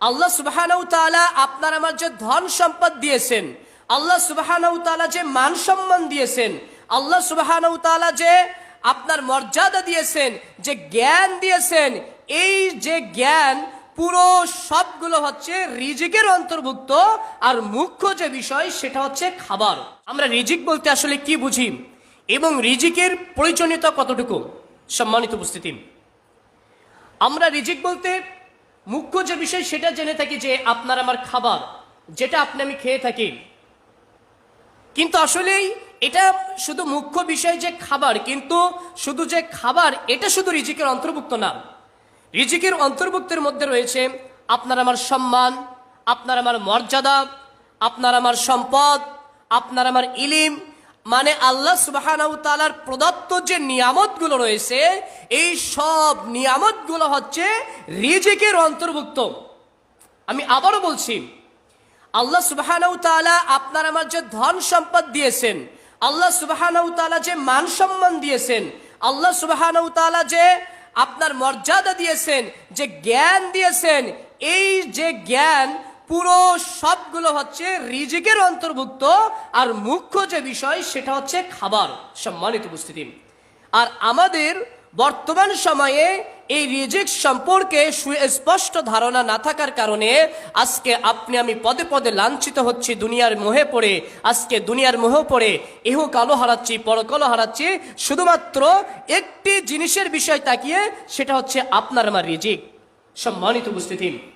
আল্লাহ সুবাহানাউ তাআলা আপনার আমার যে ধন সম্পদ দিয়েছেন, আল্লাহ সুবাহানাউ তাআলা যে মান সম্মান দিয়েছেন, আল্লাহ সুবাহানাউ তাআলা যে আপনার মর্যাদা দিয়েছেন, যে জ্ঞান দিয়েছেন, এই যে জ্ঞান পুরো সবগুলো হচ্ছে রিজিকের অন্তর্ভুক্ত আর মুখ্য যে বিষয় সেটা হচ্ছে খাবার। আমরা রিজিক বলতে আসলে কি বুঝি এবং রিজিকের প্রয়োজনীয়তা কতটুকু? সম্মানিত উপস্থিতি। আমরা রিজিক বলতে মুখ্য যে বিষয় সেটা জেনে থাকি যে আপনার আমার খাবার, যেটা আপনি আমি খেয়ে থাকি। কিন্তু আসলেই এটা শুধু মুখ্য বিষয় যে খাবার, কিন্তু শুধু যে খাবার, এটা শুধু রিজিকের অন্তর্ভুক্ত না। রিজিকের অন্তর্ভুক্তের মধ্যে রয়েছে আপনার আমার সম্মান, আপনার আমার মর্যাদা, আপনার আমার সম্পদ, আপনার আমার ইলিম মানে আল্লাহ সুবাহানাউ তাআলার প্রদত্ত যে নিয়ামতগুলো রয়েছে, এই সব নিয়ামতগুলো হচ্ছে রিজিকের অন্তর্ভুক্ত। আমি আবারও বলছি, আল্লাহ সুবাহানাউ তাআলা আপনার আমার যে ধন সম্পদ দিয়েছেন, আল্লাহ সুবাহানাউ তাআলা যে মান সম্মান দিয়েছেন, আল্লাহ সুবাহানাউ তাআলা যে আপনার মর্যাদা দিয়েছেন, যে জ্ঞান দিয়েছেন, এই যে জ্ঞান পুরো সবগুলো হচ্ছে রিজিকের অন্তর্ভুক্ত আর মুখ্য যে বিষয় সেটা হচ্ছে খাবার, সম্মানিত উপস্থিতি। আর আমাদের বর্তমান সময়ে এই রিজিক সম্পর্কে সুস্পষ্ট ধারণা না থাকার কারণে আজকে আপনি আমি পদে পদে লাঞ্ছিত হচ্ছি, দুনিয়ার মোহে পড়ে, আজকে দুনিয়ার মোহে পড়ে, এহ কালো হারাচ্ছি পরকালো হারাচ্ছি, শুধুমাত্র একটি জিনিসের বিষয় তাকিয়ে, সেটা হচ্ছে আপনার আমার রিজিক, সম্মানিত উপস্থিতি।